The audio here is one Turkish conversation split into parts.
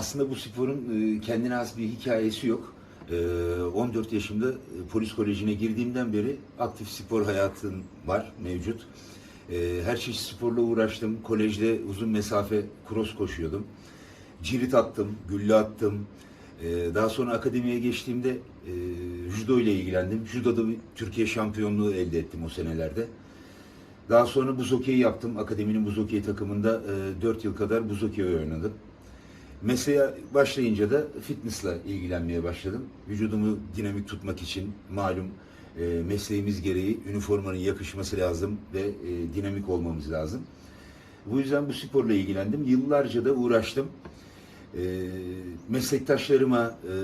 Aslında bu sporun e, kendine has bir hikayesi yok. E, 14 yaşımda e, polis kolejine girdiğimden beri aktif spor hayatım var, mevcut. E, Her çeşit sporla uğraştım. Kolejde uzun mesafe cross koşuyordum. Cirit attım, gülle attım. E, Daha sonra akademiye geçtiğimde e, judo ile ilgilendim. Judoda bir Türkiye şampiyonluğu elde ettim o senelerde. Daha sonra buz hokeyi yaptım. Akademinin buz hokeyi takımında e, 4 yıl kadar buz hokeyi oynadım. Mesleğe başlayınca da fitnessla ilgilenmeye başladım. Vücudumu dinamik tutmak için malum e, mesleğimiz gereği üniformanın yakışması lazım ve e, dinamik olmamız lazım. Bu yüzden bu sporla ilgilendim. Yıllarca da uğraştım. E, meslektaşlarıma, e,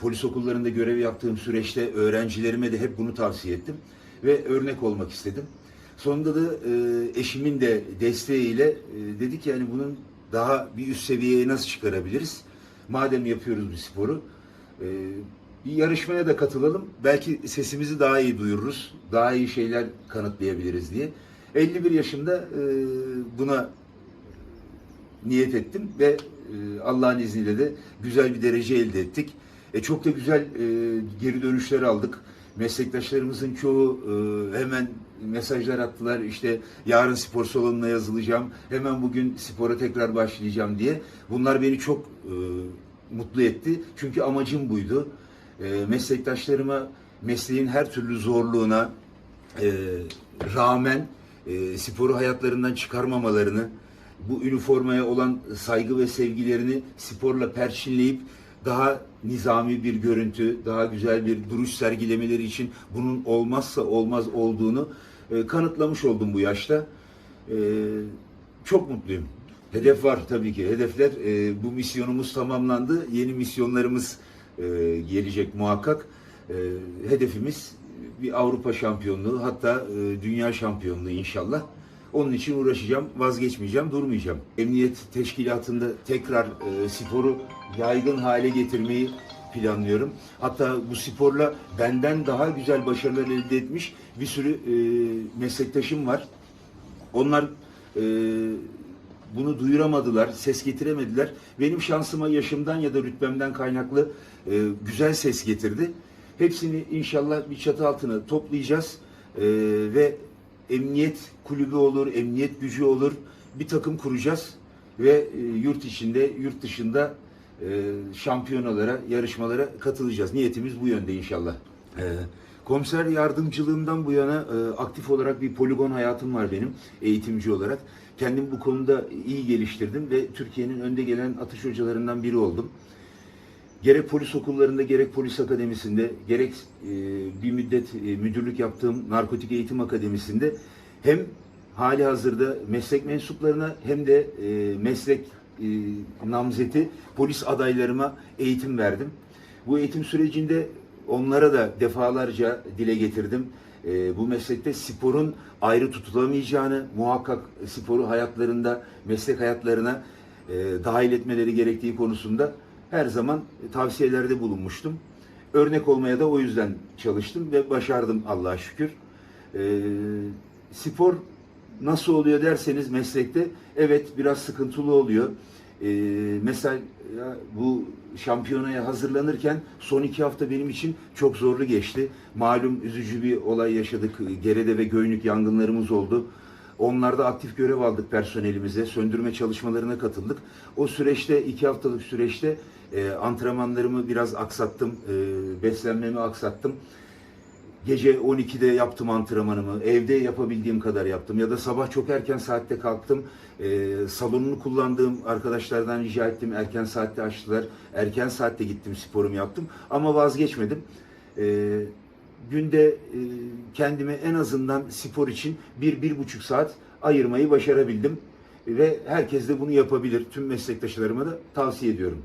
polis okullarında görev yaptığım süreçte öğrencilerime de hep bunu tavsiye ettim. Ve örnek olmak istedim. Sonunda da e, eşimin de desteğiyle e, dedik yani bunun daha bir üst seviyeye nasıl çıkarabiliriz? Madem yapıyoruz bu sporu, e, bir yarışmaya da katılalım. Belki sesimizi daha iyi duyururuz, daha iyi şeyler kanıtlayabiliriz diye. 51 yaşında e, buna niyet ettim ve e, Allah'ın izniyle de güzel bir derece elde ettik. E, çok da güzel e, geri dönüşler aldık. Meslektaşlarımızın çoğu e, hemen mesajlar attılar. İşte yarın spor salonuna yazılacağım. Hemen bugün spora tekrar başlayacağım diye. Bunlar beni çok e, mutlu etti. Çünkü amacım buydu. E, meslektaşlarıma mesleğin her türlü zorluğuna e, rağmen e, sporu hayatlarından çıkarmamalarını, bu üniformaya olan saygı ve sevgilerini sporla perçinleyip daha nizami bir görüntü, daha güzel bir duruş sergilemeleri için bunun olmazsa olmaz olduğunu e, kanıtlamış oldum bu yaşta. E, çok mutluyum. Hedef var tabii ki. Hedefler e, bu misyonumuz tamamlandı. Yeni misyonlarımız e, gelecek muhakkak. E, hedefimiz bir Avrupa şampiyonluğu hatta e, dünya şampiyonluğu inşallah. Onun için uğraşacağım, vazgeçmeyeceğim, durmayacağım. Emniyet teşkilatında tekrar e, sporu yaygın hale getirmeyi planlıyorum. Hatta bu sporla benden daha güzel başarılar elde etmiş bir sürü e, meslektaşım var. Onlar e, bunu duyuramadılar, ses getiremediler. Benim şansıma yaşımdan ya da rütbemden kaynaklı e, güzel ses getirdi. Hepsini inşallah bir çatı altına toplayacağız E, ve emniyet kulübü olur, emniyet gücü olur bir takım kuracağız ve e, yurt içinde, yurt dışında e, şampiyonalara, yarışmalara katılacağız. Niyetimiz bu yönde inşallah. E, komiser yardımcılığımdan bu yana e, aktif olarak bir poligon hayatım var benim eğitimci olarak. Kendim bu konuda iyi geliştirdim ve Türkiye'nin önde gelen atış hocalarından biri oldum. Gerek polis okullarında gerek polis akademisinde gerek e, bir müddet e, müdürlük yaptığım narkotik eğitim akademisinde hem hali hazırda meslek mensuplarına hem de e, meslek e, namzeti polis adaylarıma eğitim verdim. Bu eğitim sürecinde onlara da defalarca dile getirdim. E, bu meslekte sporun ayrı tutulamayacağını, muhakkak sporu hayatlarında, meslek hayatlarına e, dahil etmeleri gerektiği konusunda her zaman tavsiyelerde bulunmuştum. Örnek olmaya da o yüzden çalıştım ve başardım Allah'a şükür. Ee, spor nasıl oluyor derseniz meslekte evet biraz sıkıntılı oluyor. Ee, mesela bu şampiyonaya hazırlanırken son iki hafta benim için çok zorlu geçti. Malum üzücü bir olay yaşadık. Gerede ve Göynük yangınlarımız oldu. Onlarda aktif görev aldık personelimize. Söndürme çalışmalarına katıldık. O süreçte, iki haftalık süreçte e, antrenmanlarımı biraz aksattım. E, beslenmemi aksattım. Gece 12'de yaptım antrenmanımı. Evde yapabildiğim kadar yaptım. Ya da sabah çok erken saatte kalktım. E, salonunu kullandığım arkadaşlardan rica ettim. Erken saatte açtılar. Erken saatte gittim sporumu yaptım. Ama vazgeçmedim. E, günde e, kendime en azından spor için bir, bir buçuk saat ayırmayı başarabildim. Ve herkes de bunu yapabilir. Tüm meslektaşlarıma da tavsiye ediyorum.